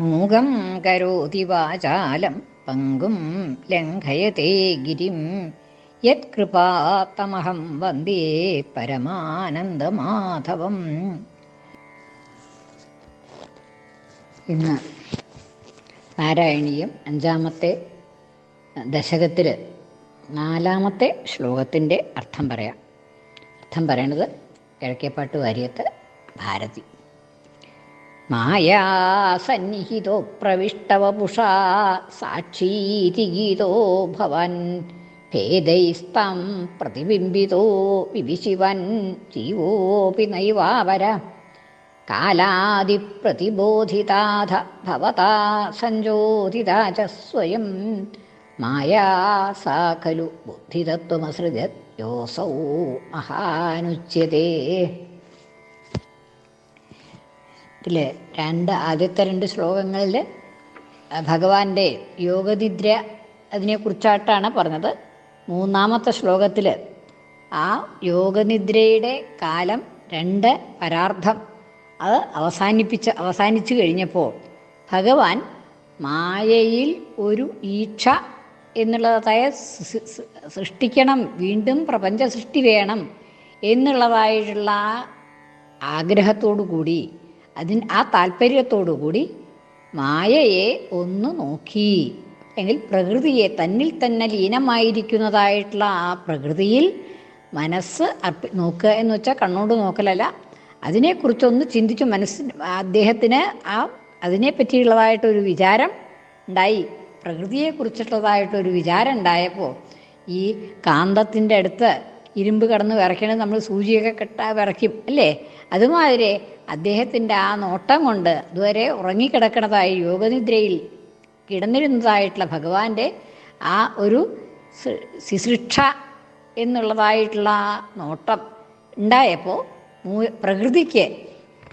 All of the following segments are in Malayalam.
മൂകം കരോതി വാചാലം പങ്കും ലംഘയത്തെ ഗിരിം. യത്കൃപാത്തമഹം വന്ദേ പരമാനന്ദമാധവം. ഇന്ന് നാരായണീയം അഞ്ചാമത്തെ ദശകത്തിൽ നാലാമത്തെ ശ്ലോകത്തിന്റെ അർത്ഥം പറയാം. അർത്ഥം പറയണത് കിഴക്കേപ്പാട്ട് വാര്യത്ത് ഭാരതി. മായാസന്നിഹിതോ പ്രവിഷ്ടവപുഷാ സാക്ഷീതി ഗീതോ ഭവൻ. ഭേദൈസ്തം പ്രതിബിംബിതോ വിവിശിവൻ ജീവോപി നൈവാവര. കാലാദിപ്രതിബോധിതാഥ ഭവതാ സഞ്ജോതിതാ ച സ്വയം. മായാ സാ ഖലു ബുദ്ധിതത്വമസൃജത് യോസൗ മഹാനുച്യതേ ഇതിൽ രണ്ട് ആദ്യത്തെ രണ്ട് ശ്ലോകങ്ങളിൽ ഭഗവാന്റെ യോഗനിദ്ര അതിനെക്കുറിച്ചായിട്ടാണ് പറഞ്ഞത്. മൂന്നാമത്തെ ശ്ലോകത്തിൽ ആ യോഗനിദ്രയുടെ കാലം രണ്ട് പരാർത്ഥം. അത് അവസാനിപ്പിച്ച് അവസാനിച്ചു കഴിഞ്ഞപ്പോൾ ഭഗവാൻ മായയിൽ ഒരു ഈക്ഷ എന്നുള്ളതായ സൃഷ്ടിക്കണം വീണ്ടും പ്രപഞ്ച സൃഷ്ടി വേണം എന്നുള്ളതായിട്ടുള്ള ആഗ്രഹത്തോടു കൂടി അതിന് ആ താല്പര്യത്തോടുകൂടി മായയെ ഒന്ന് നോക്കി. അല്ലെങ്കിൽ പ്രകൃതിയെ തന്നിൽ തന്നെ ലീനമായിരിക്കുന്നതായിട്ടുള്ള ആ പ്രകൃതിയിൽ മനസ്സ് അർപ്പി നോക്കുക എന്ന് വെച്ചാൽ കണ്ണോട് നോക്കലല്ല. അതിനെക്കുറിച്ചൊന്ന് ചിന്തിച്ചു മനസ്സിന് അദ്ദേഹത്തിന് ആ അതിനെ പറ്റിയുള്ളതായിട്ടൊരു വിചാരം ഉണ്ടായി. പ്രകൃതിയെക്കുറിച്ചിട്ടുള്ളതായിട്ടൊരു വിചാരം ഉണ്ടായപ്പോൾ ഈ കാന്തത്തിന്റെ അടുത്ത് ഇരുമ്പ് കടന്ന് വിറയ്ക്കണത് നമ്മൾ സൂചിയൊക്കെ കെട്ടാ വിറയ്ക്കും അല്ലേ? അതുമാതിരി അദ്ദേഹത്തിന്റെ ആ നോട്ടം കൊണ്ട് ഇതുവരെ ഉറങ്ങിക്കിടക്കണതായി യോഗനിദ്രയിൽ കിടന്നിരുന്നതായിട്ടുള്ള ഭഗവാന്റെ ആ ഒരു ശുശ്രൂഷ എന്നുള്ളതായിട്ടുള്ള ആ നോട്ടം ഉണ്ടായപ്പോൾ പ്രകൃതിക്ക്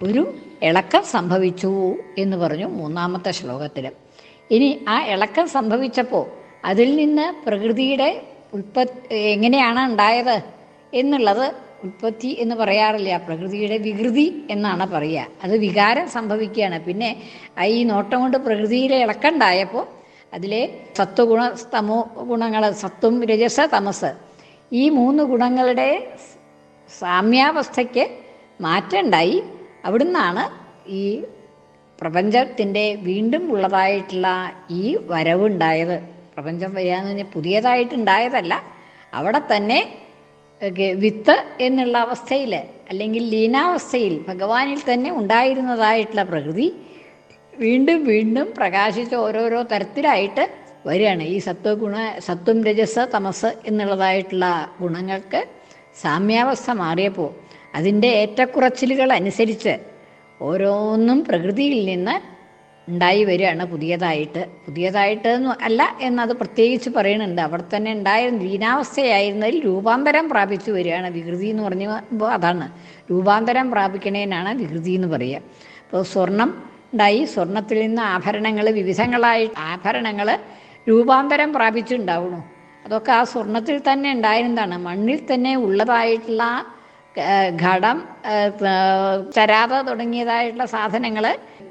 ഒരു ഇളക്കം സംഭവിച്ചു എന്ന് പറഞ്ഞു മൂന്നാമത്തെ ശ്ലോകത്തിൽ ഇനി ആ ഇളക്കം സംഭവിച്ചപ്പോൾ അതിൽ നിന്ന് പ്രകൃതിയുടെ ഉൽപ്പ എങ്ങനെയാണ് ഉണ്ടായത് എന്നുള്ളത് ഉൽപ്പത്തി എന്ന് പറയാറില്ല. പ്രകൃതിയുടെ വികൃതി എന്നാണ് പറയുക. അത് വികാരം സംഭവിക്കുകയാണ്. പിന്നെ ഈ നോട്ടം കൊണ്ട് പ്രകൃതിയിലെ ഇളക്കണ്ടായപ്പോൾ അതിലെ സത്വഗുണ തമോ ഗുണങ്ങൾ സത്വം രജസ തമസ് ഈ മൂന്ന് ഗുണങ്ങളുടെ സാമ്യാവസ്ഥയ്ക്ക് മാറ്റമുണ്ടായി അവിടുന്നാണ് ഈ പ്രപഞ്ചത്തിന്റെ വീണ്ടും ഉള്ളതായിട്ടുള്ള ഈ വരവുണ്ടായത്. പ്രപഞ്ചം വരികയെന്ന് പറഞ്ഞാൽ പുതിയതായിട്ടുണ്ടായതല്ല. അവിടെ തന്നെ വിത്ത് എന്നുള്ള അവസ്ഥയിൽ അല്ലെങ്കിൽ ലീനാവസ്ഥയിൽ ഭഗവാനിൽ തന്നെ ഉണ്ടായിരുന്നതായിട്ടുള്ള പ്രകൃതി വീണ്ടും വീണ്ടും പ്രകാശിച്ച് ഓരോരോ തരത്തിലായിട്ട് വരികയാണ്. ഈ സത്വഗുണ സത്വം രജസ് തമസ് എന്നുള്ളതായിട്ടുള്ള ഗുണങ്ങൾക്ക് സാമ്യാവസ്ഥ മാറിയപ്പോൾ അതിന്റെ ഏറ്റക്കുറച്ചിലുകൾ അനുസരിച്ച് ഓരോന്നും പ്രകൃതിയിൽ നിന്ന് ഉണ്ടായി വരികയാണ് പുതിയതായിട്ട്. പുതിയതായിട്ട് അല്ല എന്നത് പ്രത്യേകിച്ച് പറയുന്നുണ്ട് അവിടെ തന്നെ ഉണ്ടായ ലീനാവസ്ഥയായിരുന്നതിൽ രൂപാന്തരം പ്രാപിച്ചു വരികയാണ് വികൃതി എന്ന് പറഞ്ഞപ്പോൾ അതാണ്. രൂപാന്തരം പ്രാപിക്കണേനാണ് വികൃതി എന്ന് പറയുക. അപ്പോൾ സ്വർണം ഉണ്ടായി. സ്വർണത്തിൽ നിന്ന് ആഭരണങ്ങൾ വിവിധങ്ങളായി ആഭരണങ്ങൾ രൂപാന്തരം പ്രാപിച്ചുണ്ടാവണു അതൊക്കെ ആ സ്വർണത്തിൽ തന്നെ ഉണ്ടായിരുന്നതാണ്. മണ്ണിൽ തന്നെ ഉള്ളതായിട്ടുള്ള ഘടം ചരാത തുടങ്ങിയതായിട്ടുള്ള സാധനങ്ങൾ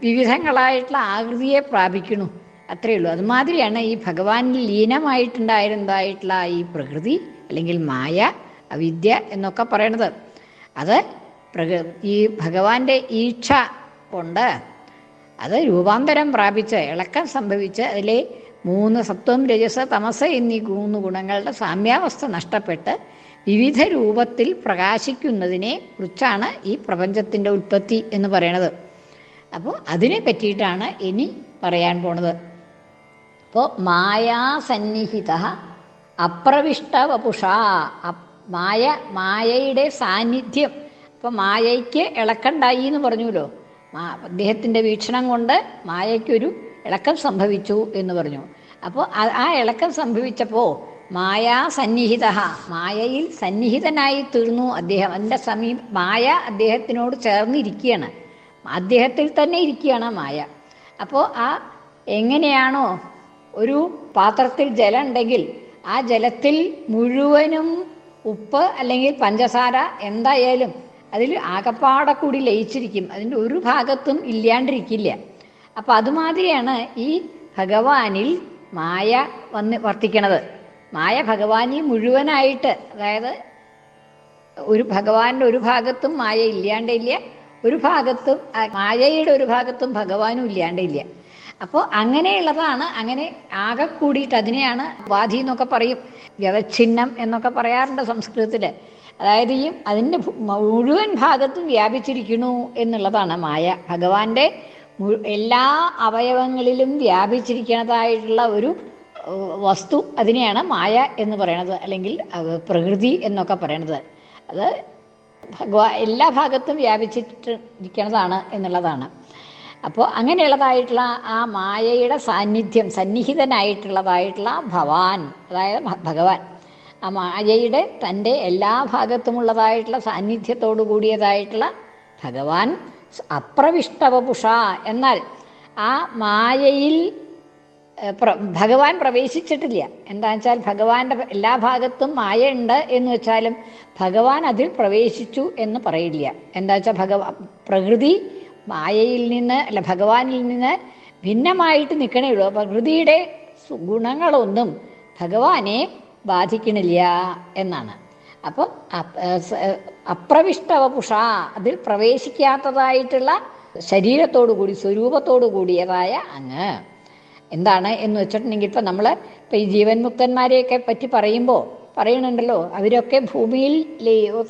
വിവിധങ്ങളായിട്ടുള്ള ആകൃതിയെ പ്രാപിക്കണു. അത്രയേ ഉള്ളൂ. അതുമാതിരിയാണ് ഈ ഭഗവാനിൽ ലീനമായിട്ടുണ്ടായിരുന്നതായിട്ടുള്ള ഈ പ്രകൃതി അല്ലെങ്കിൽ മായ അവിദ്യ എന്നൊക്കെ പറയണത്. അത് പ്രക ഈ ഭഗവാന്റെ ഈക്ഷ കൊണ്ട് അത് രൂപാന്തരം പ്രാപിച്ച് ഇളക്കം സംഭവിച്ച് അതിലെ മൂന്ന് സത്വം രജസ് തമസ എന്നീ മൂന്ന് ഗുണങ്ങളുടെ സാമ്യാവസ്ഥ നഷ്ടപ്പെട്ട് വിവിധ രൂപത്തിൽ പ്രകാശിക്കുന്നതിനെ കുറിച്ചാണ് ഈ പ്രപഞ്ചത്തിന്റെ ഉൽപ്പത്തി എന്ന് പറയണത്. അപ്പോൾ അതിനെ പറ്റിയിട്ടാണ് ഇനി പറയാൻ പോണത്. അപ്പോൾ മായാസന്നിഹിത അപ്രവിഷ്ട വപുഷ. മായ മായയുടെ സാന്നിധ്യം. അപ്പോൾ മായയ്ക്ക് ഇളക്കണ്ടായി എന്ന് പറഞ്ഞുല്ലോ അദ്ദേഹത്തിന്റെ വീക്ഷണം കൊണ്ട് മായയ്ക്കൊരു ഇളക്കം സംഭവിച്ചു എന്ന് പറഞ്ഞു. അപ്പോൾ ആ ഇളക്കം സംഭവിച്ചപ്പോൾ മായാ സന്നിഹിത മായയിൽ സന്നിഹിതനായി തീർന്നു അദ്ദേഹം. അതിന്റെ സമീപ മായ അദ്ദേഹത്തിനോട് ചേർന്നിരിക്കുകയാണ്. അദ്ദേഹത്തിൽ തന്നെ ഇരിക്കുകയാണ് മായ. അപ്പോൾ ആ എങ്ങനെയാണോ ഒരു പാത്രത്തിൽ ജലം ഉണ്ടെങ്കിൽ ആ ജലത്തിൽ മുഴുവനും ഉപ്പ് അല്ലെങ്കിൽ പഞ്ചസാര എന്തായാലും അതിൽ ആകപ്പാടെ കൂടി ലയിച്ചിരിക്കും. അതിന്റെ ഒരു ഭാഗത്തും ഇല്ലാണ്ടിരിക്കില്ല. അപ്പം അതുമാതിരിയാണ് ഈ ഭഗവാനിൽ മായ വന്ന് വർത്തിക്കണത്. മായ ഭഗവാനിൽ മുഴുവനായിട്ട് അതായത് ഒരു ഭഗവാന്റെ ഒരു ഭാഗത്തും മായ ഇല്ലാണ്ടില്ല ഒരു ഭാഗത്തും മായയുടെ ഒരു ഭാഗത്തും ഭഗവാനും ഇല്ലാണ്ടില്ല. അപ്പോൾ അങ്ങനെയുള്ളതാണ് അങ്ങനെ ആകെ കൂടിയിട്ട് അതിനെയാണ് ഉപാധി എന്നൊക്കെ പറയും. വ്യവച്ഛിന്നം എന്നൊക്കെ പറയാറുണ്ട് സംസ്കൃതത്തിൽ അതായത് ഈ അതിന്റെ മുഴുവൻ ഭാഗത്തും വ്യാപിച്ചിരിക്കുന്നു എന്നുള്ളതാണ് മായ. ഭഗവാന്റെ എല്ലാ അവയവങ്ങളിലും വ്യാപിച്ചിരിക്കുന്നതായിട്ടുള്ള ഒരു വസ്തു അതിനെയാണ് മായ എന്ന് പറയണത്. അല്ലെങ്കിൽ പ്രകൃതി എന്നൊക്കെ പറയണത്. അത് ഭഗവാ എല്ലാ ഭാഗത്തും വ്യാപിച്ചിട്ടിരിക്കുന്നതാണ് എന്നുള്ളതാണ്. അപ്പോൾ അങ്ങനെയുള്ളതായിട്ടുള്ള ആ മായയുടെ സാന്നിധ്യം സന്നിഹിതനായിട്ടുള്ളതായിട്ടുള്ള ഭവാൻ അതായത് ഭഗവാൻ ആ മായയുടെ തന്റെ എല്ലാ ഭാഗത്തുമുള്ളതായിട്ടുള്ള സാന്നിധ്യത്തോടു കൂടിയതായിട്ടുള്ള ഭഗവാൻ അപ്രവിഷ്ടവപുഷ എന്നാൽ ആ മായയിൽ ഭഗവാൻ പ്രവേശിച്ചിട്ടില്ല. എന്താ വെച്ചാൽ ഭഗവാന്റെ എല്ലാ ഭാഗത്തും മായ ഉണ്ട് എന്ന് വെച്ചാലും ഭഗവാൻ അതിൽ പ്രവേശിച്ചു എന്ന് പറയില്ല. എന്താ വെച്ചാൽ ഭഗവാ പ്രകൃതി മായയിൽ നിന്ന് അല്ല ഭഗവാനിൽ നിന്ന് ഭിന്നമായിട്ട് നിൽക്കണേ ഉള്ളൂ. പ്രകൃതിയുടെ ഗുണങ്ങളൊന്നും ഭഗവാനെ ബാധിക്കണില്ല എന്നാണ്. അപ്പോൾ അപ്രവിഷ്ടവപുഷ അതിൽ പ്രവേശിക്കാത്തതായിട്ടുള്ള ശരീരത്തോടു കൂടി സ്വരൂപത്തോടു കൂടിയതായ അങ്ങ്. എന്താണ് എന്ന് വെച്ചിട്ടുണ്ടെങ്കിൽ ഇപ്പം നമ്മൾ ഇപ്പം ഈ ജീവൻ മുക്തന്മാരെയൊക്കെ പറ്റി പറയുമ്പോൾ പറയണുണ്ടല്ലോ അവരൊക്കെ ഭൂമിയിൽ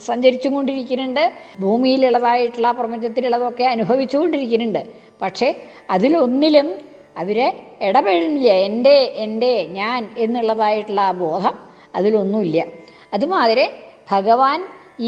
സഞ്ചരിച്ചു കൊണ്ടിരിക്കുന്നുണ്ട് കൊണ്ടിരിക്കുന്നുണ്ട് ഭൂമിയിലുള്ളതായിട്ടുള്ള പ്രപഞ്ചത്തിലുള്ളതൊക്കെ അനുഭവിച്ചുകൊണ്ടിരിക്കുന്നുണ്ട്. പക്ഷേ അതിലൊന്നിലും അവരെ ഇടപെടുന്നില്ല എന്റെ എന്റെ ഞാൻ എന്നുള്ളതായിട്ടുള്ള ആ ബോധം അതിലൊന്നുമില്ല. അതുമാതിരി ഭഗവാൻ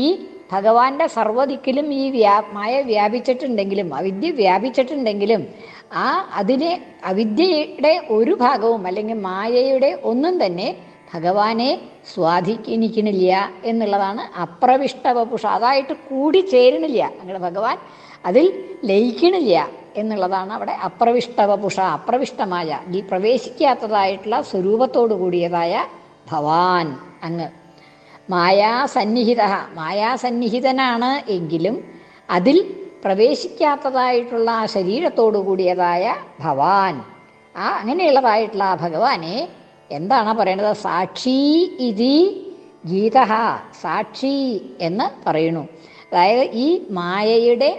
ഈ ഭഗവാന്റെ സർവദിക്കിലും ഈ വ്യാ മായ വ്യാപിച്ചിട്ടുണ്ടെങ്കിലും അവിദ്യ വ്യാപിച്ചിട്ടുണ്ടെങ്കിലും ആ അതിനെ അവിദ്യയുടെ ഒരു ഭാഗവും അല്ലെങ്കിൽ മായയുടെ ഒന്നും തന്നെ ഭഗവാനെ സ്വാധീനിക്കണില്ല എന്നുള്ളതാണ് അപ്രവിഷ്ടവപുഷ അതായിട്ട് കൂടി ചേരണില്ല അങ്ങനെ ഭഗവാൻ അതിൽ ലയിക്കണില്ല എന്നുള്ളതാണ് അവിടെ അപ്രവിഷ്ടവപുഷ അപ്രവിഷ്ടമായ ഈ പ്രവേശിക്കാത്തതായിട്ടുള്ള സ്വരൂപത്തോടു കൂടിയതായ ഭവാൻ അങ്ങ്. മായാസന്നിഹിത മായാസന്നിഹിതനാണ് എങ്കിലും അതിൽ പ്രവേശിക്കാത്തതായിട്ടുള്ള ആ ശരീരത്തോടു കൂടിയതായ ഭവാൻ. ആ അങ്ങനെയുള്ളതായിട്ടുള്ള ആ ഭഗവാനെ എന്താണ് പറയുന്നത് സാക്ഷി ഇതി ഗീത സാക്ഷി എന്ന് പറയുന്നു. അതായത് ഈ മായയുടെ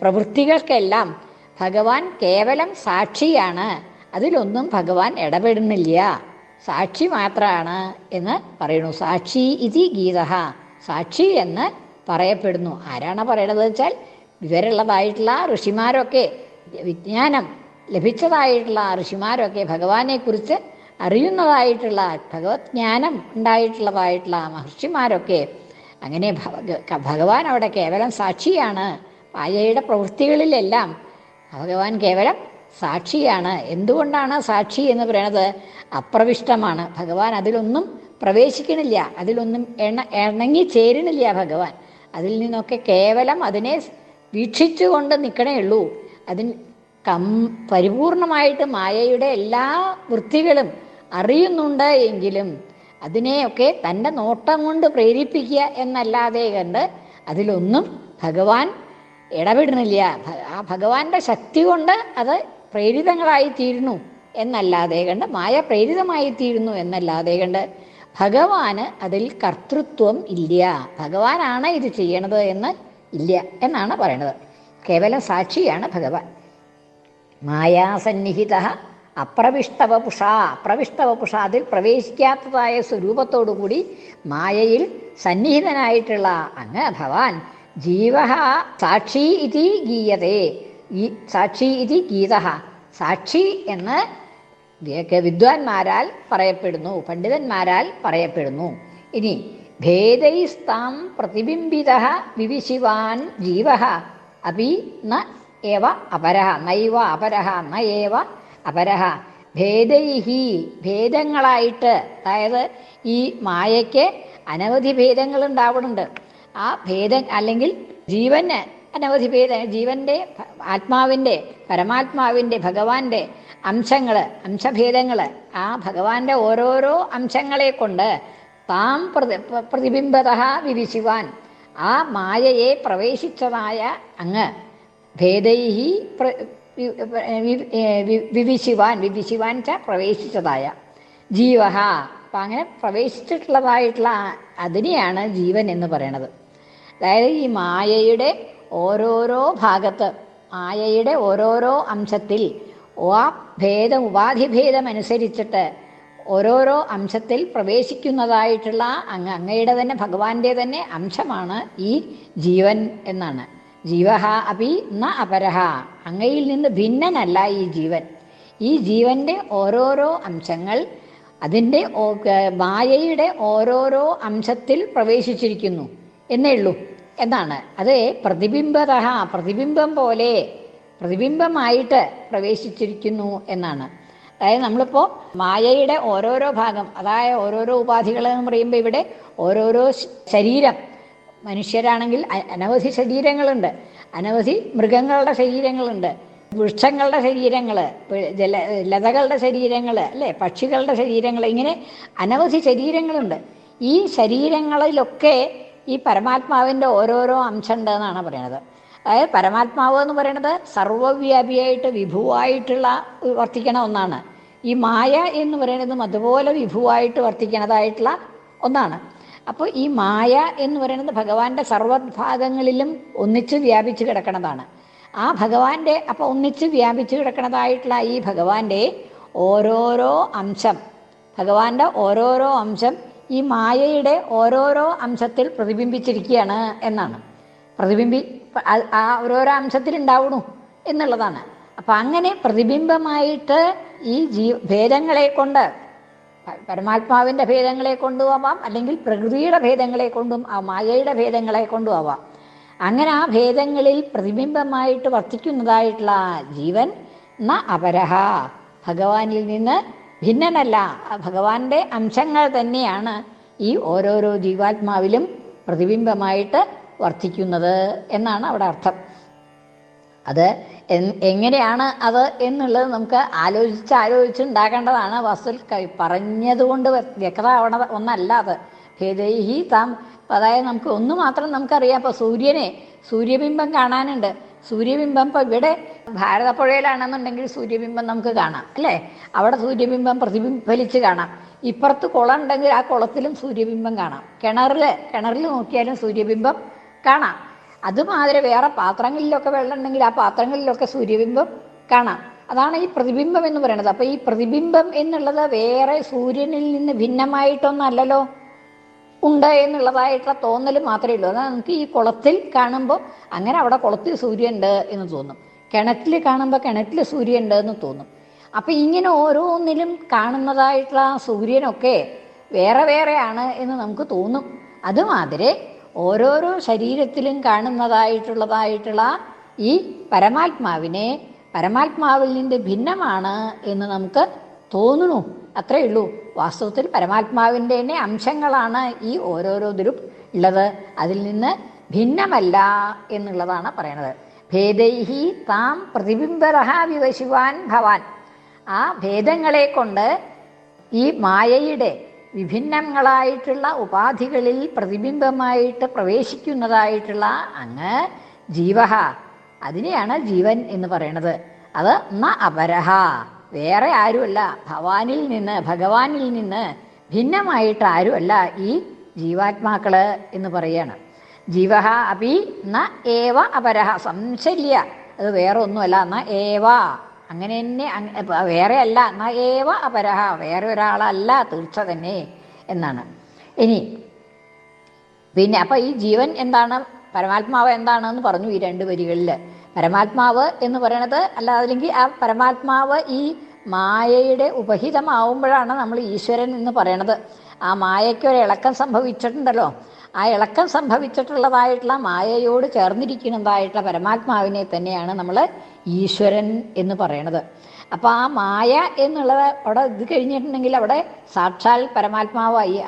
പ്രവൃത്തികൾക്കെല്ലാം ഭഗവാൻ കേവലം സാക്ഷിയാണ്. അതിലൊന്നും ഭഗവാൻ ഇടപെടുന്നില്ല. സാക്ഷി മാത്രമാണ് എന്ന് പറയുന്നു. സാക്ഷി ഇതി ഗീത സാക്ഷി എന്ന് പറയപ്പെടുന്നു. ആരാണ് പറയണത് വെച്ചാൽ വിവരമുള്ളതായിട്ടുള്ള ഋഷിമാരൊക്കെ വിജ്ഞാനം ലഭിച്ചതായിട്ടുള്ള ഋഷിമാരൊക്കെ ഭഗവാനെക്കുറിച്ച് അറിയുന്നതായിട്ടുള്ള ഭഗവത് ജ്ഞാനം ഉണ്ടായിട്ടുള്ളതായിട്ടുള്ള മഹർഷിമാരൊക്കെ അങ്ങനെ ഭഗവാൻ അവിടെ കേവലം സാക്ഷിയാണ്. പായയുടെ പ്രവൃത്തികളിലെല്ലാം ഭഗവാൻ കേവലം സാക്ഷിയാണ്. എന്തുകൊണ്ടാണ് സാക്ഷി എന്ന് പറയുന്നത് അപ്രവിഷ്ടമാണ്. ഭഗവാൻ അതിലൊന്നും പ്രവേശിക്കണില്ല. അതിലൊന്നും എണ്ണ ഇണങ്ങി ചേരണില്ല ഭഗവാൻ. അതിൽ നിന്നൊക്കെ കേവലം അതിനെ വീക്ഷിച്ചുകൊണ്ട് നിൽക്കണേ ഉള്ളൂ. അതിന് കം പരിപൂർണമായിട്ട് മായയുടെ എല്ലാ വൃത്തികളും അറിയുന്നുണ്ട് എങ്കിലും അതിനെയൊക്കെ തന്റെ നോട്ടം കൊണ്ട് പ്രേരിപ്പിക്കുക എന്നല്ലാതെ കണ്ട് അതിലൊന്നും ഭഗവാൻ ഇടപെടുന്നില്ല. ആ ഭഗവാന്റെ ശക്തി കൊണ്ട് അത് പ്രേരിതങ്ങളായി തീരുന്നു എന്നല്ലാതെ കണ്ട് മായ പ്രേരിതമായി തീരുന്നു എന്നല്ലാതെ കണ്ട് ഭഗവാന് അതിൽ കർത്തൃത്വം ഇല്ല. ഭഗവാനാണ് ഇത് ചെയ്യണത് എന്ന് ഇല്ല എന്നാണ് പറയണത്. കേവലം സാക്ഷിയാണ് ഭഗവാൻ. മായാസന്നിഹിത അപ്രവിഷ്ടവപുഷ അപ്രവിഷ്ടവപുഷ അതിൽ പ്രവേശിക്കാത്തതായ സ്വരൂപത്തോടുകൂടി മായയിൽ സന്നിഹിതനായിട്ടുള്ള അങ്ങ് ഭവാൻ ജീവ സാക്ഷി ഇതി ഗീയതേ. ഈ സാക്ഷി ഇതി ഗീത. സാക്ഷി എന്ന് വിദ്വാൻമാരാൽ പറയപ്പെടുന്നു പണ്ഡിതന്മാരാൽ പറയപ്പെടുന്നു. ഇനി ഭേദൈസ്താം പ്രതിബിംബിത വിവിശിവാൻ ജീവ അപി ന ഏവ അപരഹ നൈവ അപരഹ ന ഏവ ഭേദൈഹി ഭേദങ്ങളായിട്ട് അതായത് ഈ മായയ്ക്ക് അനവധി ഭേദങ്ങൾ ഉണ്ടാവുന്നുണ്ട് ആ ഭേദം അല്ലെങ്കിൽ ജീവന് അനവധി ഭേദ ജീവന്റെ ആത്മാവിന്റെ പരമാത്മാവിന്റെ ഭഗവാന്റെ അംശങ്ങൾ അംശഭേദങ്ങൾ ആ ഭഗവാന്റെ ഓരോരോ അംശങ്ങളെ കൊണ്ട് താം പ്രതി പ്രതിബിംബത വിവിശിവാൻ. ആ മായയെ പ്രവേശിച്ചതായ അങ്ങ് ഭേദൈഹി വിവിശിവാൻ. വിവിശിവാൻ ച പ്രവേശിച്ചതായ ജീവഹ. അപ്പം അങ്ങനെ പ്രവേശിച്ചിട്ടുള്ളതായിട്ടുള്ള അതിനെയാണ് ജീവൻ എന്ന് പറയണത്. അതായത് ഈ മായയുടെ ഓരോരോ ഭാഗത്ത് മായയുടെ ഓരോരോ അംശത്തിൽ ആ ഭേദം ഉപാധിഭേദമനുസരിച്ചിട്ട് ഓരോരോ അംശത്തിൽ പ്രവേശിക്കുന്നതായിട്ടുള്ള അങ്ങ് അങ്ങയുടെ തന്നെ ഭഗവാന്റെ തന്നെ അംശമാണ് ഈ ജീവൻ എന്നാണ്. ജീവഹ അപി ന അപരഹ. അങ്ങയിൽ നിന്ന് ഭിന്നനല്ല ഈ ജീവൻ. ഈ ജീവന്റെ ഓരോരോ അംശങ്ങൾ അതിന്റെ മായയുടെ ഓരോരോ അംശത്തിൽ പ്രവേശിച്ചിരിക്കുന്നു എന്നേ ഉള്ളൂ. എന്നാണ്. അത് പ്രതിബിംബത പ്രതിബിംബം പോലെ പ്രതിബിംബമായിട്ട് പ്രവേശിച്ചിരിക്കുന്നു എന്നാണ്. അതായത് നമ്മളിപ്പോൾ മായയുടെ ഓരോരോ ഭാഗം അതായത് ഓരോരോ ഉപാധികൾ എന്ന് പറയുമ്പോൾ ഇവിടെ ഓരോരോ ശരീരം. മനുഷ്യരാണെങ്കിൽ അനവധി ശരീരങ്ങളുണ്ട്. അനവധി മൃഗങ്ങളുടെ ശരീരങ്ങളുണ്ട്. വൃക്ഷങ്ങളുടെ ശരീരങ്ങൾ ജല ലതകളുടെ ശരീരങ്ങൾ അല്ലേ? പക്ഷികളുടെ ശരീരങ്ങൾ ഇങ്ങനെ അനവധി ശരീരങ്ങളുണ്ട്. ഈ ശരീരങ്ങളിലൊക്കെ ഈ പരമാത്മാവിന്റെ ഓരോരോ അംശമുണ്ട് എന്നാണ് പറയുന്നത്. അതായത് പരമാത്മാവ് എന്ന് പറയുന്നത് സർവവ്യാപിയായിട്ട് വിഭുവായിട്ടുള്ള വർത്തിക്കണ ഒന്നാണ്. ഈ മായ എന്ന് പറയുന്നതും അതുപോലെ വിഭുവായിട്ട് വർത്തിക്കണതായിട്ടുള്ള ഒന്നാണ്. അപ്പോൾ ഈ മായ എന്ന് പറയുന്നത് ഭഗവാന്റെ സർവഭാഗങ്ങളിലും ഒന്നിച്ച് വ്യാപിച്ചു കിടക്കണതാണ്. ആ ഭഗവാന്റെ അപ്പോൾ ഒന്നിച്ച് വ്യാപിച്ചു കിടക്കണതായിട്ടുള്ള ഈ ഭഗവാന്റെ ഓരോരോ അംശം ഭഗവാന്റെ ഓരോരോ അംശം ഈ മായയുടെ ഓരോരോ അംശത്തിൽ പ്രതിബിംബിച്ചിരിക്കുകയാണ് എന്നാണ്. പ്രതിബിംബി ആ- ഓരോരോ അംശത്തിൽ ഉണ്ടാവണു എന്നുള്ളതാണ്. അപ്പം അങ്ങനെ പ്രതിബിംബമായിട്ട് ഈ ജീ ഭേദങ്ങളെ കൊണ്ട് പരമാത്മാവിന്റെ ഭേദങ്ങളെ കൊണ്ടും ആവാം അല്ലെങ്കിൽ പ്രകൃതിയുടെ ഭേദങ്ങളെ കൊണ്ടും ആ മായയുടെ ഭേദങ്ങളെ കൊണ്ടും ആവാം. അങ്ങനെ ആ ഭേദങ്ങളിൽ പ്രതിബിംബമായിട്ട് വർത്തിക്കുന്നതായിട്ടുള്ള ആ ജീവൻ ന അപരഹ. ഭഗവാനിൽ നിന്ന് ഭിന്നനല്ല. ഭഗവാന്റെ അംശങ്ങൾ തന്നെയാണ് ഈ ഓരോരോ ജീവാത്മാവിലും പ്രതിബിംബമായിട്ട് വർത്തിക്കുന്നത് എന്നാണ് അവിടെ അർത്ഥം. അത് എങ്ങനെയാണ് അത് എന്നുള്ളത് നമുക്ക് ആലോചിച്ച് ആലോചിച്ച് ഉണ്ടാക്കേണ്ടതാണ് വസുൽ പറഞ്ഞതുകൊണ്ട് വ്യ- വ്യക്തത ആവണ ഒന്നല്ല അത്. ഭേദൈഹി താം അതായത് നമുക്ക് ഒന്ന് മാത്രം നമുക്കറിയാം. ഇപ്പോൾ സൂര്യനെ സൂര്യബിംബം കാണാനുണ്ട്. സൂര്യബിംബം ഇപ്പോൾ ഇവിടെ ഭാരതപ്പുഴയിലാണെന്നുണ്ടെങ്കിൽ സൂര്യബിംബം നമുക്ക് കാണാം അല്ലേ? അവിടെ സൂര്യബിംബം പ്രതിബിംബലിച്ച് കാണാം. ഇപ്പുറത്ത് കുളം ഉണ്ടെങ്കിൽ ആ കുളത്തിലും സൂര്യബിംബം കാണാം. കിണറിൽ കിണറിൽ നോക്കിയാലും സൂര്യബിംബം കാണാം. അതുമാതിരി വേറെ പാത്രങ്ങളിലൊക്കെ വെള്ളം ഉണ്ടെങ്കിൽ ആ പാത്രങ്ങളിലൊക്കെ സൂര്യബിംബം കാണാം. അതാണ് ഈ പ്രതിബിംബം എന്ന് പറയുന്നത്. അപ്പോൾ ഈ പ്രതിബിംബം എന്നുള്ളത് വേറെ സൂര്യനിൽ നിന്ന് ഭിന്നമായിട്ടൊന്നല്ലല്ലോ. ഉണ്ട് എന്നുള്ളതായിട്ടുള്ള തോന്നൽ മാത്രമേ ഉള്ളൂ. അതാ നമുക്ക് ഈ കുളത്തിൽ കാണുമ്പോൾ അങ്ങനെ അവിടെ കുളത്തിൽ സൂര്യൻ ഉണ്ട് എന്ന് തോന്നും. കിണറ്റിൽ കാണുമ്പോൾ കിണറ്റിൽ സൂര്യൻ ഉണ്ട് എന്ന് തോന്നും. അപ്പം ഇങ്ങനെ ഓരോന്നിലും കാണുന്നതായിട്ടുള്ള സൂര്യനൊക്കെ വേറെ വേറെയാണ് എന്ന് നമുക്ക് തോന്നും. അതുമാതിരി ഓരോരോ ശരീരത്തിലും കാണുന്നതായിട്ടുള്ളതായിട്ടുള്ള ഈ പരമാത്മാവിനെ പരമാത്മാവിൽ നിന്ന് ഭിന്നമാണ് എന്ന് നമുക്ക് തോന്നുന്നു. അത്രേ ഉള്ളൂ. വാസ്തവത്തിൽ പരമാത്മാവിന്റെ തന്നെ അംശങ്ങളാണ് ഈ ഓരോരോതിലും ഉള്ളത്. അതിൽ നിന്ന് ഭിന്നമല്ല എന്നുള്ളതാണ് പറയണത്. ഭേദൈഹി താം പ്രതിബിംബരഹ വിവശിവാൻ ഭവാൻ. ആ ഭേദങ്ങളെ കൊണ്ട് ഈ മായയുടെ വിഭിന്നങ്ങളായിട്ടുള്ള ഉപാധികളിൽ പ്രതിബിംബമായിട്ട് പ്രവേശിക്കുന്നതായിട്ടുള്ള അങ്ങ് ജീവഹ. അതിനെയാണ് ജീവൻ എന്ന് പറയണത്. അത് ന അപരഹ. വേറെ ആരുമല്ല. ഭവാനിൽ നിന്ന് ഭഗവാനിൽ നിന്ന് ഭിന്നമായിട്ട് ആരുമല്ല ഈ ജീവാത്മാക്കൾ എന്ന് പറയാണ്. ജീവഹ അപി ന ഏവ അപരഹ. സംശല്യ. അത് വേറെ ഒന്നുമല്ല ന ഏവ. അങ്ങനെ തന്നെ വേറെ അല്ല നയേവ അപരഹ വേറെ ഒരാളല്ല തീർച്ച തന്നെ എന്നാണ്. ഇനി പിന്നെ അപ്പം ഈ ജീവൻ എന്താണ് പരമാത്മാവ് എന്താണെന്ന് പറഞ്ഞു ഈ രണ്ട് വരികളിൽ പരമാത്മാവ് എന്ന് പറയണത് അല്ലാതില്ലെങ്കിൽ ആ പരമാത്മാവ് ഈ മായയുടെ ഉപഹിതമാവുമ്പോഴാണ് നമ്മൾ ഈശ്വരൻ എന്ന് പറയണത്. ആ മായയ്ക്ക് ഒരു ഇളക്കം സംഭവിച്ചിട്ടുണ്ടല്ലോ. ആ ഇളക്കം സംഭവിച്ചിട്ടുള്ളതായിട്ടുള്ള മായയോട് ചേർന്നിരിക്കുന്നതായിട്ടുള്ള പരമാത്മാവിനെ തന്നെയാണ് നമ്മൾ ഈശ്വരൻ എന്ന് പറയണത്. അപ്പോൾ ആ മായ എന്നുള്ളത് അവിടെ ഇത് കഴിഞ്ഞിട്ടുണ്ടെങ്കിൽ അവിടെ സാക്ഷാൽ പരമാത്മാവായി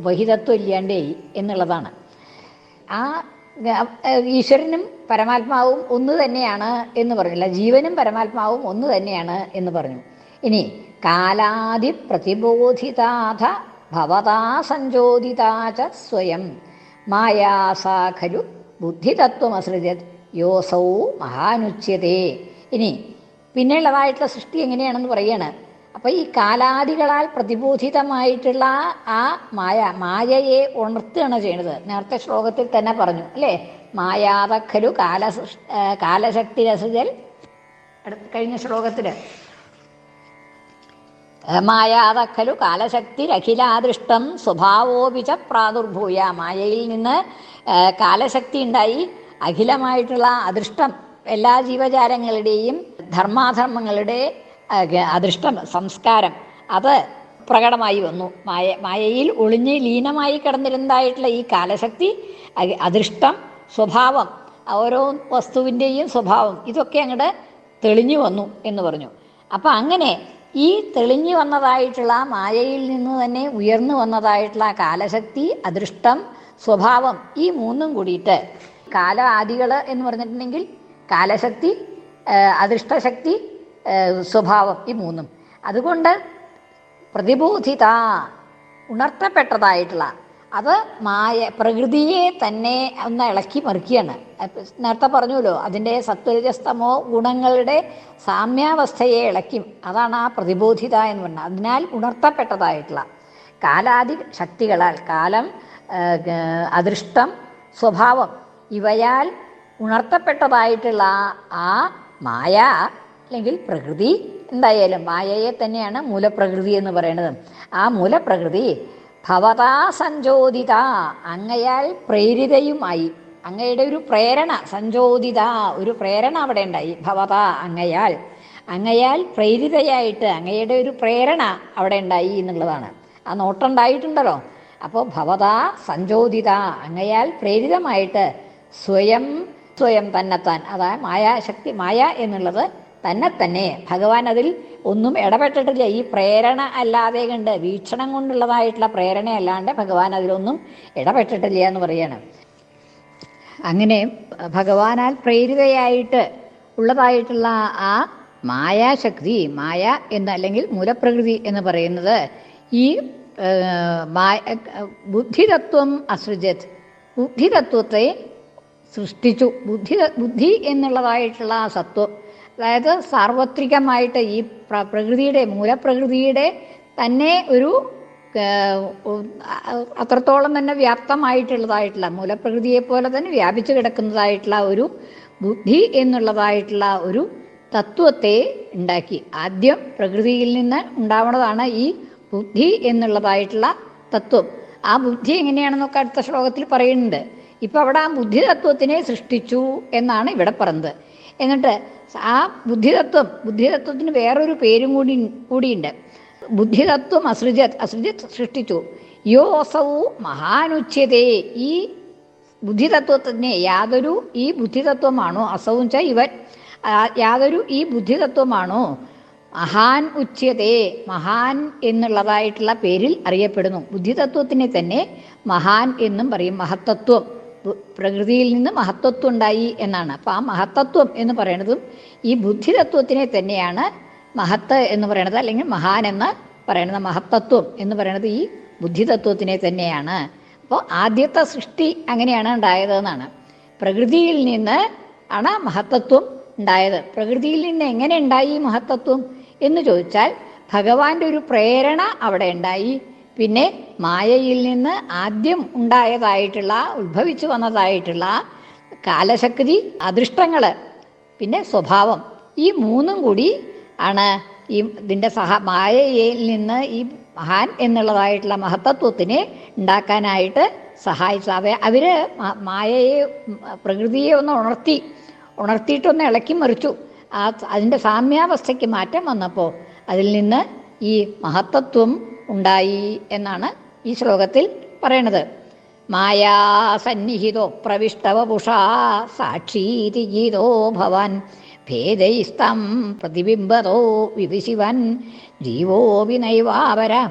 വഹിതത്വം ഇല്ലാണ്ടേയി എന്നുള്ളതാണ്. ആ ഈശ്വരനും പരമാത്മാവും ഒന്ന് തന്നെയാണ് എന്ന് പറഞ്ഞില്ല. ജീവനും പരമാത്മാവും ഒന്ന് തന്നെയാണ് എന്ന് പറഞ്ഞു. ഇനി കാലാതി പ്രതിബോധിതാഥ ഭവതാ സഞ്ചോദിതാച സ്വയം. മായാസാഖലു ബുദ്ധിതത്വം ബുദ്ധിതത്വമസൃജത്. യോസൗ മഹാനുച്യതേ. ഇനി പിന്നെയുള്ളതായിട്ടുള്ള സൃഷ്ടി എങ്ങനെയാണെന്ന് പറയാണ്. അപ്പൊ ഈ കാലാദികളാൽ പ്രതിബോധിതമായിട്ടുള്ള ആ മായ മായയെ ഉണർത്തുകയാണ് ചെയ്യുന്നത് നേരത്തെ ശ്ലോകത്തിൽ തന്നെ പറഞ്ഞു അല്ലേ? മായാതഖലു കാല കാലശക്തി രസുജൽ കഴിഞ്ഞ ശ്ലോകത്തിൽ മായാതഖലു കാലശക്തി രഖിലാദൃഷ്ടം സ്വഭാവോപിച്ച പ്രാദുർഭൂയ മായയിൽ നിന്ന് കാലശക്തി ഉണ്ടായി. അഖിലമായിട്ടുള്ള അദൃഷ്ടം എല്ലാ ജീവജാലങ്ങളുടെയും ധർമാധർമ്മങ്ങളുടെ അദൃഷ്ടം സംസ്കാരം അത് പ്രകടമായി വന്നു. മായ മായയിൽ ഒളിഞ്ഞ് ലീനമായി കിടന്നിരുന്നതായിട്ടുള്ള ഈ കാലശക്തി അദൃഷ്ടം സ്വഭാവം ഓരോ വസ്തുവിന്റെയും സ്വഭാവം ഇതൊക്കെ അങ്ങോട്ട് തെളിഞ്ഞു വന്നു എന്ന് പറഞ്ഞു. അപ്പം അങ്ങനെ ഈ തെളിഞ്ഞു വന്നതായിട്ടുള്ള മായയിൽ നിന്ന് തന്നെ ഉയർന്നു വന്നതായിട്ടുള്ള കാലശക്തി അദൃഷ്ടം സ്വഭാവം ഈ മൂന്നും കൂടിയിട്ട് കാല എന്ന് പറഞ്ഞിട്ടുണ്ടെങ്കിൽ കാലശക്തി അദൃഷ്ടശക്തി സ്വഭാവം ഈ മൂന്നും. അതുകൊണ്ട് പ്രതിബോധിത ഉണർത്തപ്പെട്ടതായിട്ടുള്ള അത് മായ പ്രകൃതിയെ തന്നെ ഒന്ന് ഇളക്കി മറിക്കുകയാണ്. നേരത്തെ പറഞ്ഞല്ലോ അതിന്റെ സത്വരജസ്തമോ ഗുണങ്ങളുടെ സാമ്യാവസ്ഥയെ ഇളക്കും അതാണ് ആ പ്രതിബോധിത എന്ന് പറഞ്ഞത്. അതിനാൽ ഉണർത്തപ്പെട്ടതായിട്ടുള്ള കാലാദി ശക്തികളാൽ കാലം അദൃഷ്ടം സ്വഭാവം ഇവയാൽ ഉണർത്തപ്പെട്ടതായിട്ടുള്ള ആ മായ അല്ലെങ്കിൽ പ്രകൃതി എന്തായാലും മായയെ തന്നെയാണ് മൂലപ്രകൃതി എന്ന് പറയുന്നത്. ആ മൂലപ്രകൃതി ഭവതാ സഞ്ചോദിത അങ്ങയാൽ പ്രേരിതയുമായി. അങ്ങയുടെ ഒരു പ്രേരണ സഞ്ചോദിത ഒരു പ്രേരണ അവിടെ ഉണ്ടായി. ഭവതാ അങ്ങയാൽ. അങ്ങയാൽ പ്രേരിതയായിട്ട് അങ്ങയുടെ ഒരു പ്രേരണ അവിടെ ഉണ്ടായി എന്നുള്ളതാണ്. ആ നോട്ടുണ്ടായിട്ടുണ്ടല്ലോ. അപ്പോൾ ഭവതാ സഞ്ചോദിത അങ്ങയാൽ പ്രേരിതമായിട്ട് സ്വയം സ്വയം തന്നെത്താൻ. അതായത് മായാശക്തി മായ എന്നുള്ളത് തന്നെ തന്നെ ഭഗവാൻ അതിൽ ഒന്നും ഇടപെട്ടിട്ടില്ല. ഈ പ്രേരണ അല്ലാതെ കണ്ട് വീക്ഷണം കൊണ്ടുള്ളതായിട്ടുള്ള പ്രേരണ അല്ലാണ്ട് ഭഗവാൻ അതിലൊന്നും ഇടപെട്ടിട്ടില്ല എന്ന് പറയാണ്. അങ്ങനെ ഭഗവാനാൽ പ്രേരിതയായിട്ട് ഉള്ളതായിട്ടുള്ള ആ മായാശക്തി മായ എന്ന് അല്ലെങ്കിൽ മൂലപ്രകൃതി എന്ന് പറയുന്നത് ഈ മായ ബുദ്ധിതത്വം അസൃജത്. ബുദ്ധിതത്വത്തെ സൃഷ്ടിച്ചു. ബുദ്ധി ബുദ്ധി എന്നുള്ളതായിട്ടുള്ള ആ സത്വം. അതായത് സാർവത്രികമായിട്ട് ഈ പ്ര- പ്രകൃതിയുടെ മൂലപ്രകൃതിയുടെ തന്നെ ഒരു അത്രത്തോളം തന്നെ വ്യാപ്തമായിട്ടുള്ളതായിട്ടുള്ള മൂലപ്രകൃതിയെ പോലെ തന്നെ വ്യാപിച്ചു കിടക്കുന്നതായിട്ടുള്ള ഒരു ബുദ്ധി എന്നുള്ളതായിട്ടുള്ള ഒരു തത്വത്തെ ഉണ്ടാക്കി. ആദ്യം പ്രകൃതിയിൽ നിന്ന് ഉണ്ടാവുന്നതാണ് ഈ ബുദ്ധി എന്നുള്ളതായിട്ടുള്ള തത്വം. ആ ബുദ്ധി എങ്ങനെയാണെന്നൊക്കെ അടുത്ത ശ്ലോകത്തിൽ പറയുന്നുണ്ട്. ഇപ്പൊ അവിടെ ആ ബുദ്ധിതത്വത്തിനെ സൃഷ്ടിച്ചു എന്നാണ് ഇവിടെ പറഞ്ഞത്. എന്നിട്ട് ആ ബുദ്ധിതത്വം ബുദ്ധിതത്വത്തിന് വേറൊരു പേരും കൂടി കൂടിയുണ്ട്. ബുദ്ധിതത്വം അസൃജത് അസൃജത് സൃഷ്ടിച്ചു. യോസൗ മഹാനുച്യതേ ഈ ബുദ്ധിതത്വത്തിന് യാതൊരു ഈ ബുദ്ധിതത്വമാണോ? അസവും ച ഇവൻ യാതൊരു ഈ ബുദ്ധിതത്വമാണോ? മഹാൻ ഉച്യതേ മഹാൻ എന്നുള്ളതായിട്ടുള്ള പേരിൽ അറിയപ്പെടുന്നു. ബുദ്ധിതത്വത്തിനെ തന്നെ മഹാൻ എന്നും പറയും. മഹത്തത്വം പ്രകൃതിയിൽ നിന്ന് മഹത്തത്വം ഉണ്ടായി എന്നാണ്. അപ്പോൾ ആ മഹത്തത്വം എന്ന് പറയുന്നതും ഈ ബുദ്ധിതത്വത്തിനെ തന്നെയാണ് മഹത്ത് എന്ന് പറയുന്നത് അല്ലെങ്കിൽ മഹാൻ എന്ന് പറയുന്നത് മഹത്തത്വം എന്ന് പറയുന്നത് ഈ ബുദ്ധിതത്വത്തിനെ തന്നെയാണ്. അപ്പോൾ ആദ്യത്തെ സൃഷ്ടി അങ്ങനെയാണ് ഉണ്ടായതെന്നാണ് പ്രകൃതിയിൽ നിന്ന് ആണ് മഹത്തത്വം ഉണ്ടായത്. പ്രകൃതിയിൽ നിന്ന് എങ്ങനെ ഉണ്ടായി മഹത്തത്വം എന്ന് ചോദിച്ചാൽ ഭഗവാന്റെ ഒരു പ്രേരണ അവിടെ ഉണ്ടായി. പിന്നെ മായയിൽ നിന്ന് ആദ്യം ഉണ്ടായതായിട്ടുള്ള ഉത്ഭവിച്ചു വന്നതായിട്ടുള്ള കാലശക്തി അദൃഷ്ടങ്ങൾ പിന്നെ സ്വഭാവം ഈ മൂന്നും കൂടി ആണ് ഈ ഇതിന്റെ സഹ മായയിൽ നിന്ന് ഈ മഹാൻ എന്നുള്ളതായിട്ടുള്ള മഹത്തത്വത്തിനെ ഉണ്ടാക്കാനായിട്ട് സഹായിച്ച അവ അവർ മായയെ പ്രകൃതിയെ ഒന്ന് ഉണർത്തി ഉണർത്തിയിട്ടൊന്ന് ഇളക്കി മറിച്ചു. ആ അതിന്റെ സാമ്യാവസ്ഥയ്ക്ക് മാറ്റം വന്നപ്പോൾ അതിൽ നിന്ന് ഈ മഹത്തത്വം ഉണ്ടായി എന്നാണ് ഈ ശ്ലോകത്തിൽ പറയണത്. മായാസന്നിഹിതോ പ്രവിഷ്ടവപുഷാ സാക്ഷീതി ഗീതോ ഭവാൻ. ഭേദൈസ്തം പ്രതിബിംബതോ വിവിശിവൻ. ജീവോ വിനൈവാവര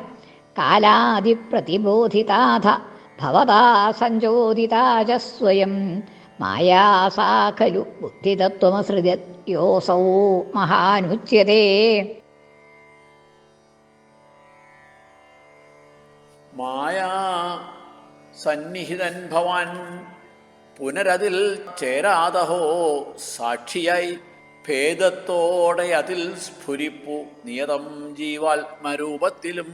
കാലാതിപ്രതിബോധിതാഥ ഭവതാ സഞ്ചോദിതാച സ്വയം. മായാസാ ഖലു മഹാനുച്യതേ മായാ സന്നിഹിതൻ ഭവാൻ. പുനരതിൽ ചേരാതഹോ സാക്ഷിയായി ഭേദത്തോടെ അതിൽ സ്ഫുരിപ്പു നിയതം ജീവാത്മരൂപത്തിലും.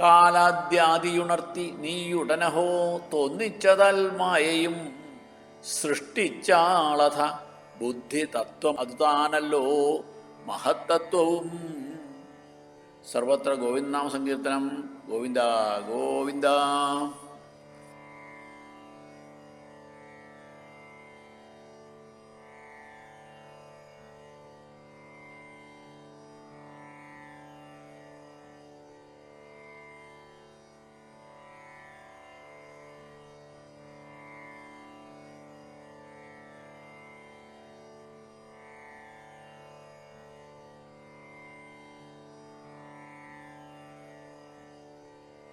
കാലാദ്യാദിയുണർത്തി നീയുടനഹോ തോന്നിച്ചതൽ മായയും സൃഷ്ടിച്ചാളഥ ബുദ്ധി തത്വം അതുതാനല്ലോ മഹത്തത്വവും. സർവത്ര ഗോവിന്ദനാമ സങ്കീർത്തനം 고빈다 고빈다.